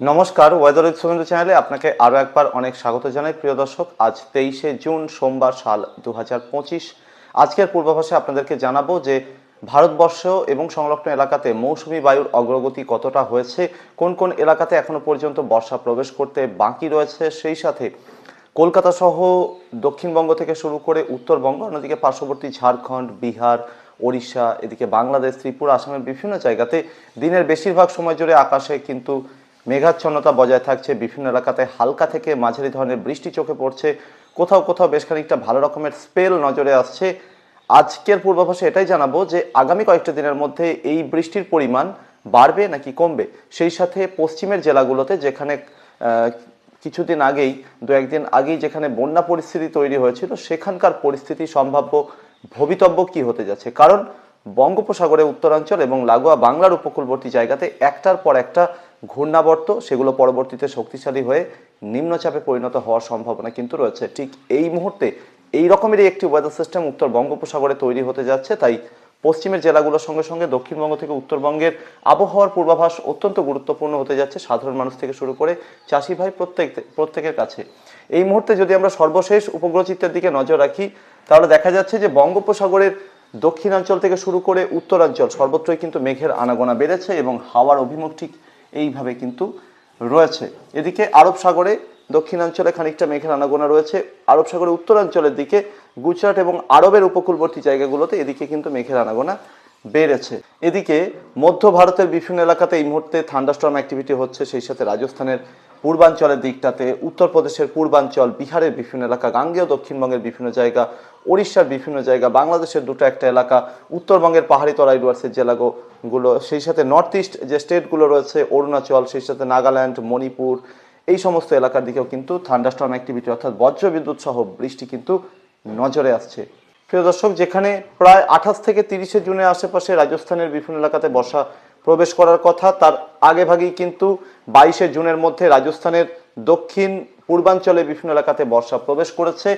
নমস্কার weather with Suvendu চ্যানেলে আপনাকে আরও একবার অনেক স্বাগত জানাই। প্রিয় দর্শক, আজ তেইশে জুন, সোমবার সাল দু হাজার পঁচিশ। আজকের পূর্বাভাসে আপনাদেরকে জানাব যে, ভারতবর্ষ এবং সংলগ্ন এলাকাতে মৌসুমি বায়ুর অগ্রগতি কতটা হয়েছে, কোন কোন এলাকাতে এখনও পর্যন্ত বর্ষা প্রবেশ করতে বাকি রয়েছে, সেই সাথে কলকাতা সহ দক্ষিণবঙ্গ থেকে শুরু করে উত্তরবঙ্গ, অন্যদিকে পার্শ্ববর্তী ঝাড়খণ্ড, বিহার, ওড়িশা, এদিকে বাংলাদেশ, ত্রিপুরা, আসামের বিভিন্ন জায়গাতে দিনের বেশিরভাগ সময় জুড়ে আকাশে কিন্তু মেঘাচ্ছন্নতা বজায় থাকছে বিভিন্ন এলাকাতে। হালকা থেকে মাঝারি ধরনের বৃষ্টি চোখে পড়ছে। কোথাও কোথাও বেশ খানিকটা ভালো রকমের স্পেল নজরে আসছে। আজকের পূর্বাভাসে এটাই জানাব যে, আগামী কয়েকটা দিনের মধ্যে এই বৃষ্টির পরিমাণ বাড়বে নাকি কমবে? সেই সাথে পশ্চিমের জেলাগুলোতে যেখানে কিছুদিন আগেই, দু একদিন আগেই যেখানে বন্যা পরিস্থিতি তৈরি হয়েছিল, সেখানকার পরিস্থিতি সম্ভাব্য ভবিতব্য কি হতে যাচ্ছে? কারণ বঙ্গোপসাগরে উত্তরাঞ্চল এবং লাগোয়া বাংলার উপকূলবর্তী জায়গাতে একটার পর একটা ঘূর্ণাবর্ত, সেগুলো পরবর্তীতে শক্তিশালী হয়ে নিম্নচাপে পরিণত হওয়ার সম্ভাবনা কিন্তু রয়েছে। ঠিক এই মুহূর্তে এই রকমেরই একটি ওয়েদার সিস্টেম উত্তর বঙ্গোপসাগরে তৈরি হতে যাচ্ছে। তাই পশ্চিমের জেলাগুলোর সঙ্গে সঙ্গে দক্ষিণবঙ্গ থেকে উত্তরবঙ্গের আবহাওয়ার পূর্বাভাস অত্যন্ত গুরুত্বপূর্ণ হতে যাচ্ছে সাধারণ মানুষ থেকে শুরু করে চাষি ভাই প্রত্যেক, প্রত্যেকের কাছে। এই মুহূর্তে যদি আমরা সর্বশেষ উপগ্রহ চিত্রের দিকে নজর রাখি, তাহলে দেখা যাচ্ছে যে বঙ্গোপসাগরের দক্ষিণাঞ্চল থেকে শুরু করে উত্তরাঞ্চল সর্বত্রই কিন্তু মেঘের আনাগোনা বেড়েছে এবং হাওয়ার অভিমুখ ঠিক এইভাবে কিন্তু রয়েছে। এদিকে আরব সাগরে দক্ষিণাঞ্চলে খানিকটা মেঘের আনাগোনা রয়েছে। আরব সাগরের উত্তরাঞ্চলের দিকে গুজরাট এবং আরবের উপকূলবর্তী জায়গাগুলোতে এদিকে কিন্তু মেঘের আনাগোনা বেড়েছে। এদিকে মধ্য ভারতের বিভিন্ন এলাকাতে এই মুহূর্তে থান্ডাস্টর্ম অ্যাক্টিভিটি হচ্ছে, সেই সাথে রাজস্থানের পূর্বাঞ্চলের দিকটাতে, উত্তরপ্রদেশের পূর্বাঞ্চল, বিহারের বিভিন্ন এলাকা, গাঙ্গেয় দক্ষিণবঙ্গের বিভিন্ন জায়গা, ওড়িশার বিভিন্ন জায়গা, বাংলাদেশের দুটো একটা এলাকা, উত্তরবঙ্গের পাহাড়ি তরাই ডুয়ার্সের জেলাগুলো, সেই সাথে নর্থ ইস্ট যে স্টেটগুলো রয়েছে, অরুণাচল, সেই সাথে নাগাল্যান্ড মণিপুর, এই সমস্ত এলাকার দিকেও কিন্তু থান্ডাস্টর্ম অ্যাক্টিভিটি অর্থাৎ বজ্রবিদ্যুৎ সহ বৃষ্টি কিন্তু নজরে আসছে। প্রিয় দর্শক, যেখানে প্রায় আঠাশ থেকে তিরিশে জুনের আশেপাশে রাজস্থানের বিভিন্ন এলাকাতে বর্ষা প্রবেশ করার কথা। তার আগে ভাগেই কিন্তু বাইশে জুনের মধ্যে রাজস্থানের দক্ষিণ পূর্বাঞ্চলে বিভিন্ন এলাকাতে বর্ষা প্রবেশ করেছে।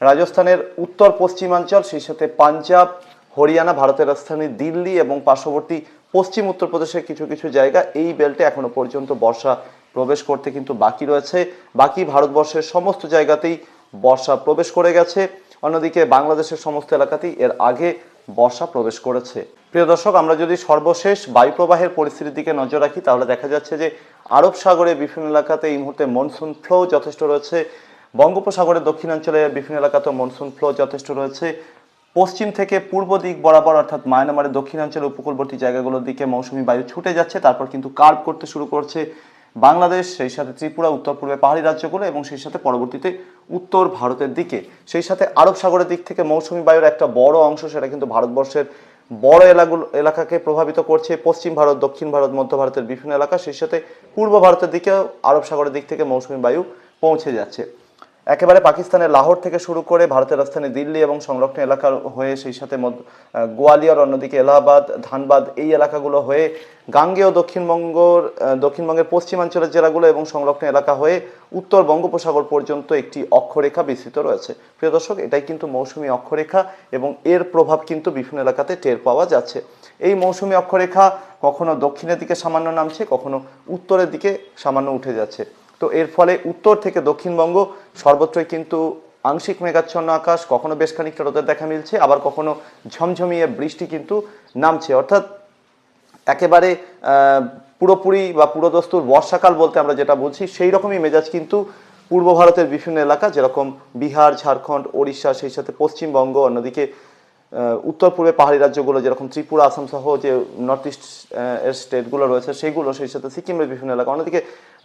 রাজস্থানের উত্তর পশ্চিমাঞ্চল, সেই সাথে পাঞ্জাব, হরিয়ানা, ভারতের রাজধানী দিল্লি এবং পার্শ্ববর্তী পশ্চিম উত্তরপ্রদেশের কিছু কিছু জায়গা এই বেল্টে এখনও পর্যন্ত বর্ষা প্রবেশ করতে কিন্তু বাকি রয়েছে। বাকি ভারতবর্ষের সমস্ত জায়গাতেই বর্ষা প্রবেশ করে গেছে। অন্যদিকে বাংলাদেশের সমস্ত এলাকাতেই এর আগে বর্ষা প্রবেশ করেছে। প্রিয় দর্শক, আমরা যদি সর্বশেষ বায়ু প্রবাহের পরিস্থিতির দিকে নজর রাখি, তাহলে দেখা যাচ্ছে যে আরব সাগরে বিভিন্ন এলাকাতে এই মুহূর্তে মনসুন ফ্লো যথেষ্ট রয়েছে। বঙ্গোপসাগরের দক্ষিণাঞ্চলে বিভিন্ন এলাকাতেও মনসুন ফ্লো যথেষ্ট রয়েছে। পশ্চিম থেকে পূর্ব দিক বরাবর, অর্থাৎ মায়ানমারের দক্ষিণাঞ্চল উপকূলবর্তী জায়গাগুলোর দিকে মৌসুমি বায়ু ছুটে যাচ্ছে, তারপর কিন্তু কার্ভ করতে শুরু করছে। বাংলাদেশ, সেই সাথে ত্রিপুরা, উত্তর পূর্বে পাহাড়ি রাজ্যগুলো এবং সেই সাথে পরবর্তীতে উত্তর ভারতের দিকে। সেই সাথে আরব সাগরের দিক থেকে মৌসুমি বায়ুর একটা বড় অংশ সেটা কিন্তু ভারতবর্ষের বড় এলাকাগুলো এলাকাকে প্রভাবিত করছে। পশ্চিম ভারত, দক্ষিণ ভারত, মধ্য ভারতের বিভিন্ন এলাকা, সেই সাথে পূর্ব ভারতের দিকেও আরব সাগরের দিক থেকে মৌসুমি বায়ু পৌঁছে যাচ্ছে। একেবারে পাকিস্তানের লাহোর থেকে শুরু করে ভারতের রাজধানী দিল্লি এবং সংলগ্ন এলাকার হয়ে সেই সাথে গোয়ালিয়র অন্যদিকে এলাহাবাদ, ধানবাদ এই এলাকাগুলো হয়ে গাঙ্গেয় দক্ষিণবঙ্গর দক্ষিণবঙ্গের পশ্চিমাঞ্চলের জেলাগুলো এবং সংলগ্ন এলাকা হয়ে উত্তর বঙ্গোপসাগর পর্যন্ত একটি অক্ষরেখা বিস্তৃত রয়েছে। প্রিয় দর্শক, এটাই কিন্তু মৌসুমি অক্ষরেখা এবং এর প্রভাব কিন্তু বিভিন্ন এলাকাতে টের পাওয়া যাচ্ছে। এই মৌসুমি অক্ষরেখা কখনো দক্ষিণের দিকে সামান্য নামছে, কখনো উত্তরের দিকে সামান্য উঠে যাচ্ছে। তো এর ফলে উত্তর থেকে দক্ষিণবঙ্গ, সর্বত্রই কিন্তু আংশিক মেঘাচ্ছন্ন আকাশ, কখনো বেশ খানিকটা রোদের দেখা মিলছে, আবার কখনো ঝমঝমিয়ে বৃষ্টি কিন্তু নামছে। অর্থাৎ একেবারে পুরোপুরি বা পুরোদস্তুর বর্ষাকাল বলতে আমরা যেটা বলছি, সেই রকমই মেজাজ কিন্তু পূর্ব ভারতের বিভিন্ন এলাকা, যেরকম বিহার, ঝাড়খণ্ড, ওড়িশা, সেই সাথে পশ্চিমবঙ্গ, অন্যদিকে উত্তর পূর্বে পাহাড়ি রাজ্যগুলো যেরকম ত্রিপুরা আসাম সহ যে নর্থ ইস্ট এর স্টেটগুলো রয়েছে, সেগুলো, সেই সাথে সিকিমের বিভিন্ন এলাকা, অন্যদিকে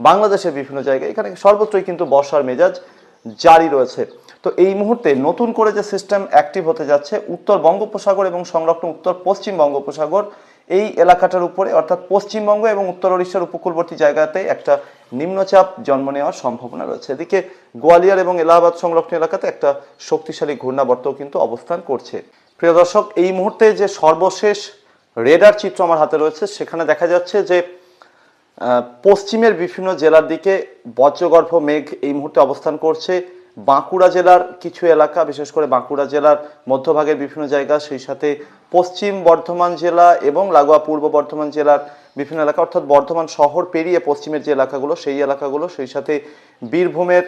বাংলাদেশের বিভিন্ন জায়গায়, এখানে সর্বত্রই কিন্তু বর্ষার মেজাজ জারি রয়েছে। তো এই মুহূর্তে নতুন করে যে সিস্টেম অ্যাক্টিভ হতে যাচ্ছে, উত্তর বঙ্গোপসাগর এবং সংলগ্ন উত্তর পশ্চিম বঙ্গোপসাগর, এই এলাকাটার উপরে, অর্থাৎ পশ্চিমবঙ্গ এবং উত্তর ওড়িশার উপকূলবর্তী জায়গাতে একটা নিম্নচাপ জন্ম নেওয়ার সম্ভাবনা রয়েছে। এদিকে, গোয়ালিয়র এবং এলাহাবাদ সংলগ্ন এলাকাতে একটা শক্তিশালী ঘূর্ণাবর্ত কিন্তু অবস্থান করছে। প্রিয় দর্শক, এই মুহূর্তে যে সর্বশেষ রেডার চিত্র আমার হাতে রয়েছে, সেখানে দেখা যাচ্ছে যে পশ্চিমের বিভিন্ন জেলার দিকে বজ্রগর্ভ মেঘ এই মুহূর্তে অবস্থান করছে। বাঁকুড়া জেলার কিছু এলাকা, বিশেষ করে বাঁকুড়া জেলার মধ্যভাগের বিভিন্ন জায়গা, সেই সাথে পশ্চিম বর্ধমান জেলা এবং লাগোয়া পূর্ব বর্ধমান জেলার বিভিন্ন এলাকা, অর্থাৎ বর্ধমান শহর পেরিয়ে পশ্চিমের যে এলাকাগুলো, সেই এলাকাগুলো, সেই সাথে বীরভূমের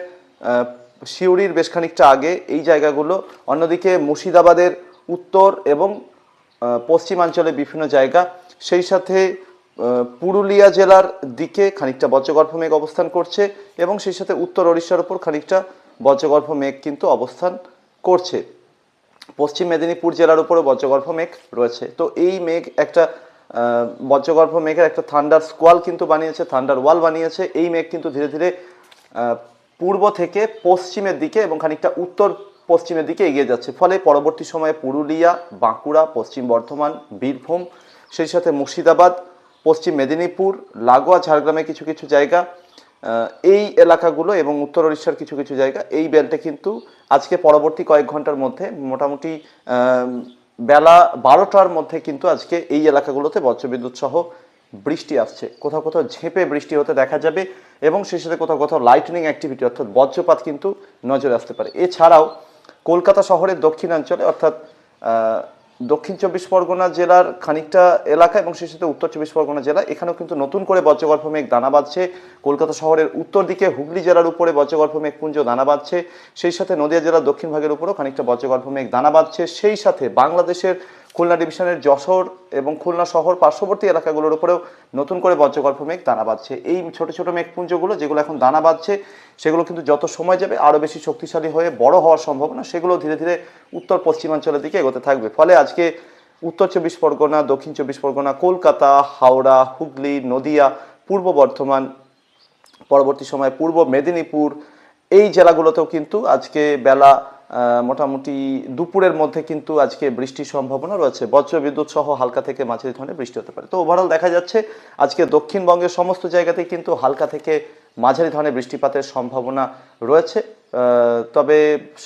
সিউড়ির বেশ খানিকটা আগে এই জায়গাগুলো। অন্যদিকে মুর্শিদাবাদের উত্তর এবং পশ্চিমাঞ্চলে বিভিন্ন জায়গা। সেই সাথে পুরুলিয়া জেলার দিকে খানিকটা বজ্রগর্ভ মেঘ অবস্থান করছে এবং সেই সাথে উত্তর ওড়িশার উপর খানিকটা বজ্রগর্ভ মেঘ কিন্তু অবস্থান করছে। পশ্চিম মেদিনীপুর জেলার উপরে বজ্রগর্ভ মেঘ রয়েছে। তো এই মেঘ একটা বজ্রগর্ভ মেঘের একটা থান্ডার স্কোয়াল কিন্তু বানিয়েছে, থান্ডার ওয়াল বানিয়েছে। এই মেঘ কিন্তু ধীরে ধীরে পূর্ব থেকে পশ্চিমের দিকে এবং খানিকটা উত্তর পশ্চিমের দিকে এগিয়ে যাচ্ছে। ফলে পরবর্তী সময়ে পুরুলিয়া, বাঁকুড়া, পশ্চিম বর্ধমান, বীরভূম, সেই সাথে মুর্শিদাবাদ, পশ্চিম মেদিনীপুর, লাগোয়া, ঝাড়গ্রামে কিছু কিছু জায়গা এই এলাকাগুলো এবং উত্তর উড়িষ্যার কিছু কিছু জায়গা, এই বেল্টে কিন্তু আজকে পরবর্তী কয়েক ঘণ্টার মধ্যে মোটামুটি বেলা বারোটার মধ্যে কিন্তু আজকে এই এলাকাগুলোতে বজ্রবিদ্যুৎ সহ বৃষ্টি আসছে। কোথাও কোথাও ঝেঁপে বৃষ্টি হতে দেখা যাবে এবং সেই সাথে কোথাও কোথাও লাইটনিং অ্যাক্টিভিটি অর্থাৎ বজ্রপাত কিন্তু নজরে আসতে পারে। এছাড়াও কলকাতা শহরের দক্ষিণাঞ্চলে, অর্থাৎ দক্ষিণ চব্বিশ পরগনা জেলার খানিকটা এলাকা এবং সেই সাথে উত্তর চব্বিশ পরগনা জেলা, এখানেও কিন্তু নতুন করে বজ্রগর্ভ মেঘ দানা বাঁধছে। কলকাতা শহরের উত্তর দিকে হুগলি জেলার উপরে বজ্রগর্ভ মেঘ পুঞ্জ দানা বাঁধছে। সেই সাথে নদিয়া জেলার দক্ষিণ ভাগের উপরেও খানিকটা বজ্রগর্ভ মেঘ দানা বাঁধছে। সেই সাথে বাংলাদেশের খুলনা ডিভিশনের যশোর এবং খুলনা শহর পার্শ্ববর্তী এলাকাগুলোর উপরেও নতুন করে বজ্রগর্ভ মেঘ, দানা বাঁধছে। এই ছোট ছোট মেঘপুঞ্জগুলো যেগুলো এখন দানা বাঁধছে, সেগুলো কিন্তু যত সময় যাবে আরও বেশি শক্তিশালী হয়ে বড় হওয়ার সম্ভাবনা, সেগুলো ধীরে ধীরে উত্তর পশ্চিমাঞ্চলের দিকে এগোতে থাকবে। ফলে আজকে উত্তর চব্বিশ পরগনা, দক্ষিণ চব্বিশ পরগনা, কলকাতা, হাওড়া, হুগলি, নদিয়া, পূর্ব বর্ধমান, পরবর্তী সময়ে পূর্ব মেদিনীপুর, এই জেলাগুলোতেও কিন্তু আজকে বেলা মোটামুটি দুপুরের মধ্যে কিন্তু আজকে বৃষ্টির সম্ভাবনা রয়েছে। বজ্র বিদ্যুৎ সহ হালকা থেকে মাঝারি ধরনের বৃষ্টি হতে পারে। তো ওভারঅল দেখা যাচ্ছে আজকে দক্ষিণবঙ্গের সমস্ত জায়গাতেই কিন্তু হালকা থেকে মাঝারি ধরনের বৃষ্টিপাতের সম্ভাবনা রয়েছে। তবে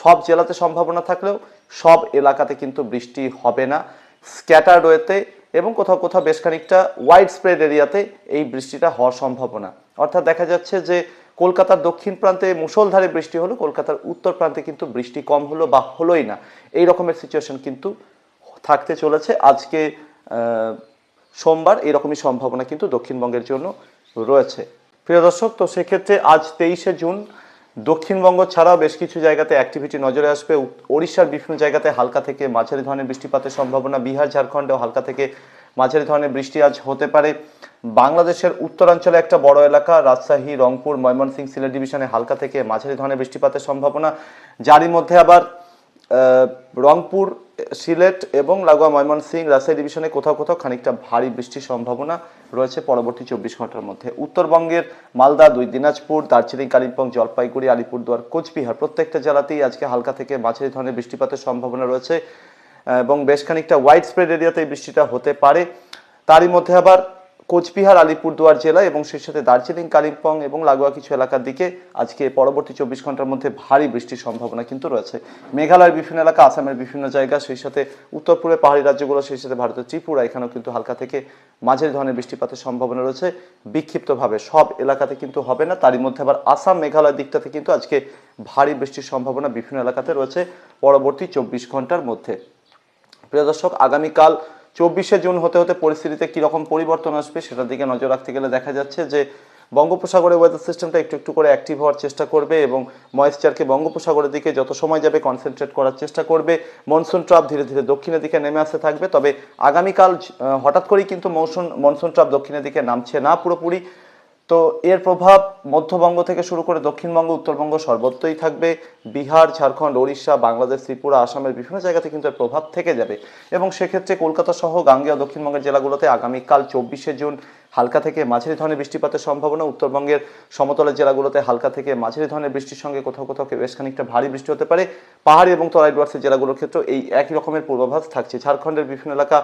সব জেলাতে সম্ভাবনা থাকলেও সব এলাকাতে কিন্তু বৃষ্টি হবে না। স্ক্যাটার ওয়েতে এবং কোথাও কোথাও বেশ খানিকটা ওয়াইড স্প্রেড এরিয়াতে এই বৃষ্টিটা হওয়ার সম্ভাবনা। অর্থাৎ দেখা যাচ্ছে যে কলকাতার দক্ষিণ প্রান্তে মুষলধারে বৃষ্টি হলো, কলকাতার উত্তর প্রান্তে কিন্তু বৃষ্টি কম হলো বা হলোই না। এই রকমের সিচুয়েশন কিন্তু থাকতে চলেছে। আজকে সোমবার এরকমই সম্ভাবনা কিন্তু দক্ষিণবঙ্গের জন্য রয়েছে। প্রিয় দর্শক, তো সেক্ষেত্রে আজ তেইশে জুন, দক্ষিণবঙ্গ ছাড়াও বেশ কিছু জায়গাতে অ্যাক্টিভিটি নজরে আসবে। ওড়িশার বিভিন্ন জায়গাতে হালকা থেকে মাঝারি ধরনের বৃষ্টিপাতের সম্ভাবনা, বিহার, ঝাড়খণ্ডেও হালকা থেকে মাঝারি ধরনের বৃষ্টি আজ হতে পারে। বাংলাদেশের উত্তরাঞ্চলে একটা বড় এলাকা, রাজশাহী, রংপুর, ময়মনসিংহ সিলেট ডিভিশনে হালকা থেকে মাঝারি ধরনের বৃষ্টিপাতের সম্ভাবনা। যারই মধ্যে আবার রংপুর, সিলেট এবং লাগোয়া ময়মনসিংহ রাজশাহী ডিভিশনে কোথাও কোথাও খানিকটা ভারী বৃষ্টির সম্ভাবনা রয়েছে পরবর্তী চব্বিশ ঘণ্টার মধ্যে। উত্তরবঙ্গের মালদা, দুই দিনাজপুর, দার্জিলিং, কালিম্পং, জলপাইগুড়ি, আলিপুরদুয়ার, কোচবিহার প্রত্যেকটা জেলাতেই আজকে হালকা থেকে মাঝারি ধরনের বৃষ্টিপাতের সম্ভাবনা রয়েছে। এবং বেশ খানিকটা ওয়াইড স্প্রেড এরিয়াতে এই বৃষ্টিটা হতে পারে। তারই মধ্যে আবার কোচবিহার, আলিপুরদুয়ার জেলা এবং সেই সাথে দার্জিলিং, কালিম্পং এবং লাগোয়া কিছু এলাকার দিকে আজকে পরবর্তী চব্বিশ ঘণ্টার মধ্যে ভারী বৃষ্টির সম্ভাবনা কিন্তু রয়েছে। মেঘালয়ের বিভিন্ন এলাকা, আসামের বিভিন্ন জায়গা, সেই সাথে উত্তর পূর্বে পাহাড়ি রাজ্যগুলো, সেই সাথে ভারতের ত্রিপুরা, এখানেও কিন্তু হালকা থেকে মাঝের ধরনের বৃষ্টিপাতের সম্ভাবনা রয়েছে। বিক্ষিপ্তভাবে সব এলাকাতে কিন্তু হবে না। তারই মধ্যে আবার আসাম, মেঘালয় দিকটাতে কিন্তু আজকে ভারী বৃষ্টির সম্ভাবনা বিভিন্ন এলাকাতে রয়েছে পরবর্তী চব্বিশ ঘণ্টার মধ্যে। প্রিয় দর্শক, আগামীকাল চব্বিশে জুন হতে হতে পরিস্থিতিতে কীরকম পরিবর্তন আসবে সেটার দিকে নজর রাখতে গেলে দেখা যাচ্ছে যে বঙ্গোপসাগরের ওয়েদার সিস্টেমটা একটু একটু করে অ্যাক্টিভ হওয়ার চেষ্টা করবে এবং ময়েশ্চারকে বঙ্গোপসাগরের দিকে যত সময় যাবে কনসেন্ট্রেট করার চেষ্টা করবে। মনসুন ট্রাপ ধীরে ধীরে দক্ষিণের দিকে নেমে আসতে থাকবে। তবে আগামীকাল হঠাৎ করেই কিন্তু মৌসুম মনসুন ট্রাপ দক্ষিণের দিকে নামছে না পুরোপুরি। তো এর প্রভাব মধ্যবঙ্গ থেকে শুরু করে দক্ষিণবঙ্গ, উত্তরবঙ্গ সর্বত্রই থাকবে। বিহার, ঝাড়খণ্ড, ওড়িশা, বাংলাদেশ, ত্রিপুরা, আসামের বিভিন্ন জায়গাতে কিন্তু এর প্রভাব থেকে যাবে। এবং সেক্ষেত্রে কলকাতা সহ গাঙ্গেয় দক্ষিণবঙ্গের জেলাগুলোতে আগামীকাল চব্বিশে জুন হালকা থেকে মাঝারি ধরনের বৃষ্টিপাতের সম্ভাবনা। উত্তরবঙ্গের সমতলের জেলাগুলোতে হালকা থেকে মাঝারি ধরনের বৃষ্টির সঙ্গে কোথাও কোথাও বেশ খানিকটা ভারী বৃষ্টি হতে পারে। পাহাড়ি এবং তরাই ডুয়ার্সের জেলাগুলোর ক্ষেত্রেও এই একই রকমের পূর্বাভাস থাকছে। ঝাড়খণ্ডের বিভিন্ন এলাকা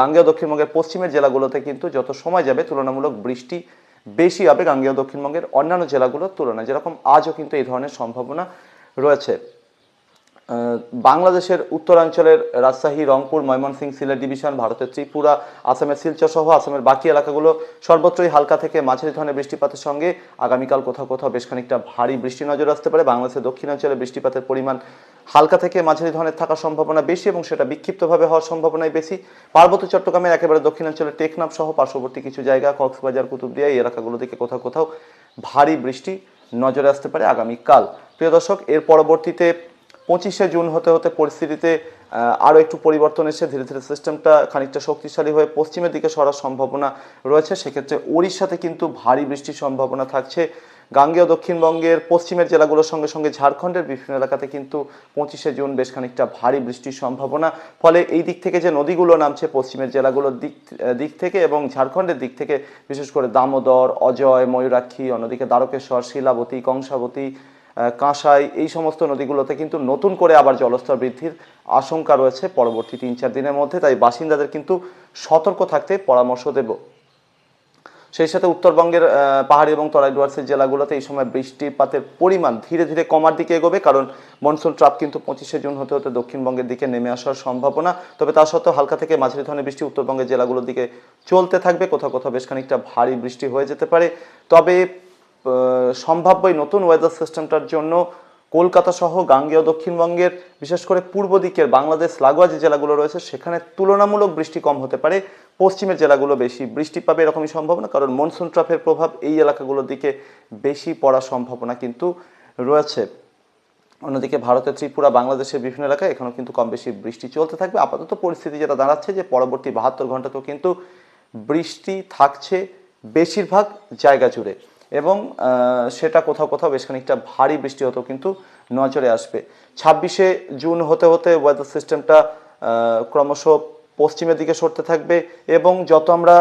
গাঙ্গেয় দক্ষিণবঙ্গের পশ্চিমের জেলাগুলোতে কিন্তু যত সময় যাবে, তুলনামূলক বৃষ্টি বেশি হবে গাঙ্গেয় দক্ষিণবঙ্গের অন্যান্য জেলাগুলোর তুলনায় যেরকম আজও কিন্তু এই ধরনের সম্ভাবনা রয়েছে। বাংলাদেশের উত্তরাঞ্চলের রাজশাহী, রংপুর, ময়মনসিংহ, সিলেট ডিভিশন, ভারতের ত্রিপুরা, আসামের শিলচর সহ আসামের বাকি এলাকাগুলো সর্বত্রই হালকা থেকে মাঝারি ধরনের বৃষ্টিপাতের সঙ্গে আগামীকাল কোথাও কোথাও বেশ খানিকটা ভারী বৃষ্টি নজরে আসতে পারে। বাংলাদেশের দক্ষিণাঞ্চলে বৃষ্টিপাতের পরিমাণ হালকা থেকে মাঝারি ধরনের থাকার সম্ভাবনা বেশি এবং সেটা বিক্ষিপ্তভাবে হওয়ার সম্ভাবনাই বেশি। পার্বত্য চট্টগ্রামের একেবারে দক্ষিণাঞ্চলের টেকনাফ সহ পার্শ্ববর্তী কিছু জায়গা, কক্সবাজার, কুতুবদিয়া, এই এলাকাগুলো থেকে কোথাও কোথাও ভারী বৃষ্টি নজরে আসতে পারে আগামীকাল। প্রিয় দর্শক, এর পরবর্তীতে পঁচিশে জুন হতে হতে পরিস্থিতিতে আরও একটু পরিবর্তন এসে ধীরে ধীরে সিস্টেমটা খানিকটা শক্তিশালী হয়ে পশ্চিমের দিকে সরার সম্ভাবনা রয়েছে। সেক্ষেত্রে ওড়িশাতে কিন্তু ভারী বৃষ্টির সম্ভাবনা থাকছে। গাঙ্গেয় দক্ষিণবঙ্গের পশ্চিমের জেলাগুলোর সঙ্গে সঙ্গে ঝাড়খণ্ডের বিভিন্ন এলাকাতে কিন্তু পঁচিশে জুন বেশ খানিকটা ভারী বৃষ্টির সম্ভাবনা। ফলে এই দিক থেকে যে নদীগুলো নামছে পশ্চিমের জেলাগুলোর দিক দিক থেকে এবং ঝাড়খণ্ডের দিক থেকে বিশেষ করে দামোদর, অজয়, ময়ূরাক্ষী, অন্যদিকে দ্বারকেশ্বর, শিলাবতী, কংসাবতী কাঁসাই, এই সমস্ত নদীগুলোতে কিন্তু নতুন করে আবার জলস্তর বৃদ্ধির আশঙ্কা রয়েছে পরবর্তী তিন চার দিনের মধ্যে। তাই বাসিন্দাদের কিন্তু সতর্ক থাকতে পরামর্শ দেব। সেই সাথে উত্তরবঙ্গের পাহাড়ি এবং তরাই ডুয়ার্সের জেলাগুলোতে এই সময় বৃষ্টিপাতের পরিমাণ ধীরে ধীরে কমার দিকে এগোবে, কারণ মনসুন ট্রাপ কিন্তু পঁচিশে জুন হতে হতে দক্ষিণবঙ্গের দিকে নেমে আসার সম্ভাবনা। তবে তা সত্ত্বেও হালকা থেকে মাঝারি ধরনের বৃষ্টি উত্তরবঙ্গের জেলাগুলোর দিকে চলতে থাকবে। কোথাও কোথাও বেশ খানিকটা ভারী বৃষ্টি হয়ে যেতে পারে। তবে সম্ভাব্য নতুন ওয়েদার সিস্টেমটার জন্য কলকাতা সহ গাঙ্গেয় দক্ষিণবঙ্গের, বিশেষ করে পূর্ব দিকের বাংলাদেশ, লাগোয়া যে জেলাগুলো রয়েছে, সেখানে তুলনামূলক বৃষ্টি কম হতে পারে। পশ্চিমের জেলাগুলো বেশি বৃষ্টি পাবে এরকমই সম্ভাবনা, কারণ মনসুন ট্রাফের প্রভাব এই এলাকাগুলোর দিকে বেশি পড়ার সম্ভাবনা কিন্তু রয়েছে। অন্যদিকে ভারতের ত্রিপুরা, বাংলাদেশের বিভিন্ন এলাকায় এখানেও কিন্তু কম বেশি বৃষ্টি চলতে থাকবে। আপাতত পরিস্থিতি যেটা দাঁড়াচ্ছে যে পরবর্তী বাহাত্তর ঘন্টাতেও কিন্তু বৃষ্টি থাকছে বেশিরভাগ জায়গা জুড়ে। এবং সেটা কোথাও কোথাও বেশ খানিকটা ভারী বৃষ্টি হতেও কিন্তু নজরে আসবে। ছাব্বিশে জুন হতে হতে ওয়েদার সিস্টেমটা ক্রমশ পশ্চিমের দিকে সরতে থাকবে এবং যত আমরা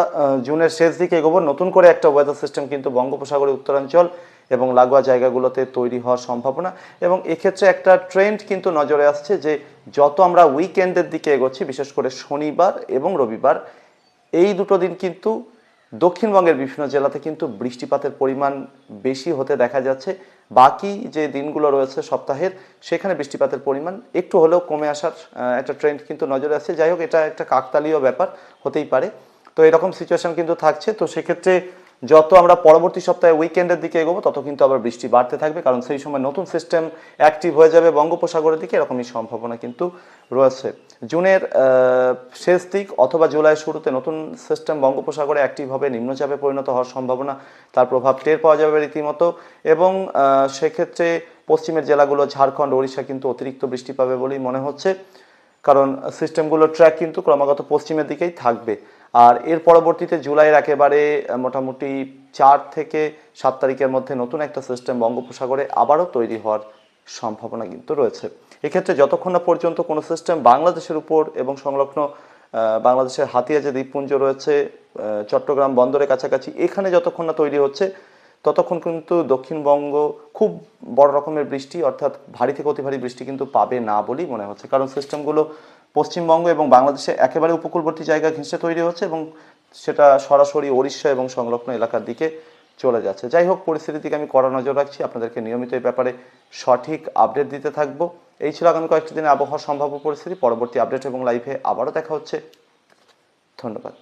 জুনের শেষ দিকে এগোবো, নতুন করে একটা ওয়েদার সিস্টেম কিন্তু বঙ্গোপসাগরের উত্তরাঞ্চল এবং লাগোয়া জায়গাগুলোতে তৈরি হওয়ার সম্ভাবনা এবং এক্ষেত্রে একটা ট্রেন্ড কিন্তু নজরে আসছে যে যত আমরা উইকেন্ডের দিকে এগোচ্ছি, বিশেষ করে শনিবার এবং রবিবার, এই দুটো দিন কিন্তু দক্ষিণবঙ্গের বিভিন্ন জেলাতে কিন্তু বৃষ্টিপাতের পরিমাণ বেশি হতে দেখা যাচ্ছে। বাকি যে দিনগুলো রয়েছে সপ্তাহের, সেখানে বৃষ্টিপাতের পরিমাণ একটু হলেও কমে আসার একটা ট্রেন্ড কিন্তু নজরে আসছে। যাই হোক, এটা একটা কাকতালীয় ব্যাপার হতেই পারে। তো এরকম সিচুয়েশন কিন্তু থাকছে। তো সেক্ষেত্রে যত আমরা পরবর্তী সপ্তাহে উইকেন্ডের দিকে এগোবো, তত কিন্তু আবার বৃষ্টি বাড়তে থাকবে, কারণ সেই সময় নতুন সিস্টেম অ্যাক্টিভ হয়ে যাবে বঙ্গোপসাগরের দিকে, এরকমই সম্ভাবনা কিন্তু রয়েছে। জুনের শেষ দিক অথবা জুলাই শুরুতে নতুন সিস্টেম বঙ্গোপসাগরে অ্যাক্টিভ হবে, নিম্নচাপে পরিণত হওয়ার সম্ভাবনা তার প্রভাব টের পাওয়া যাবে রীতিমতো। এবং সেক্ষেত্রে পশ্চিমের জেলাগুলো ঝাড়খণ্ড, ওড়িশা কিন্তু অতিরিক্ত বৃষ্টি পাবে বলেই মনে হচ্ছে। কারণ সিস্টেমগুলোর ট্র্যাক কিন্তু ক্রমাগত পশ্চিমের দিকেই থাকবে। আর এর পরবর্তীতে জুলাইয়ের একেবারে মোটামুটি চার থেকে সাত তারিখের মধ্যে নতুন একটা সিস্টেম বঙ্গোপসাগরে আবারও তৈরি হওয়ার সম্ভাবনা কিন্তু রয়েছে। এক্ষেত্রে যতক্ষণ না পর্যন্ত কোনো সিস্টেম বাংলাদেশের উপর এবং সংলগ্ন বাংলাদেশের হাতিয়া যে দ্বীপপুঞ্জ রয়েছে চট্টগ্রাম বন্দরের কাছাকাছি, এখানে যতক্ষণ না তৈরি হচ্ছে, ততক্ষণ কিন্তু দক্ষিণবঙ্গ খুব বড় রকমের বৃষ্টি, অর্থাৎ ভারী থেকে অতি ভারী বৃষ্টি কিন্তু পাবে না বলেই মনে হচ্ছে। কারণ সিস্টেমগুলো পশ্চিমবঙ্গ এবং বাংলাদেশে একেবারে উপকূলবর্তী জায়গা ঘেঁষে তৈরি হচ্ছে এবং সেটা সরাসরি ওড়িশা এবং সংলগ্ন এলাকার দিকে চলে যাচ্ছে। যাই হোক, পরিস্থিতির দিকে আমি কড়া নজর রাখছি। আপনাদেরকে নিয়মিত এই ব্যাপারে সঠিক আপডেট দিতে থাকব। এই ছিল আগামী কয়েকটি দিনে আবহাওয়ার সম্ভাব্য পরিস্থিতি। পরবর্তী আপডেট এবং লাইভে আবারও দেখা হচ্ছে। ধন্যবাদ।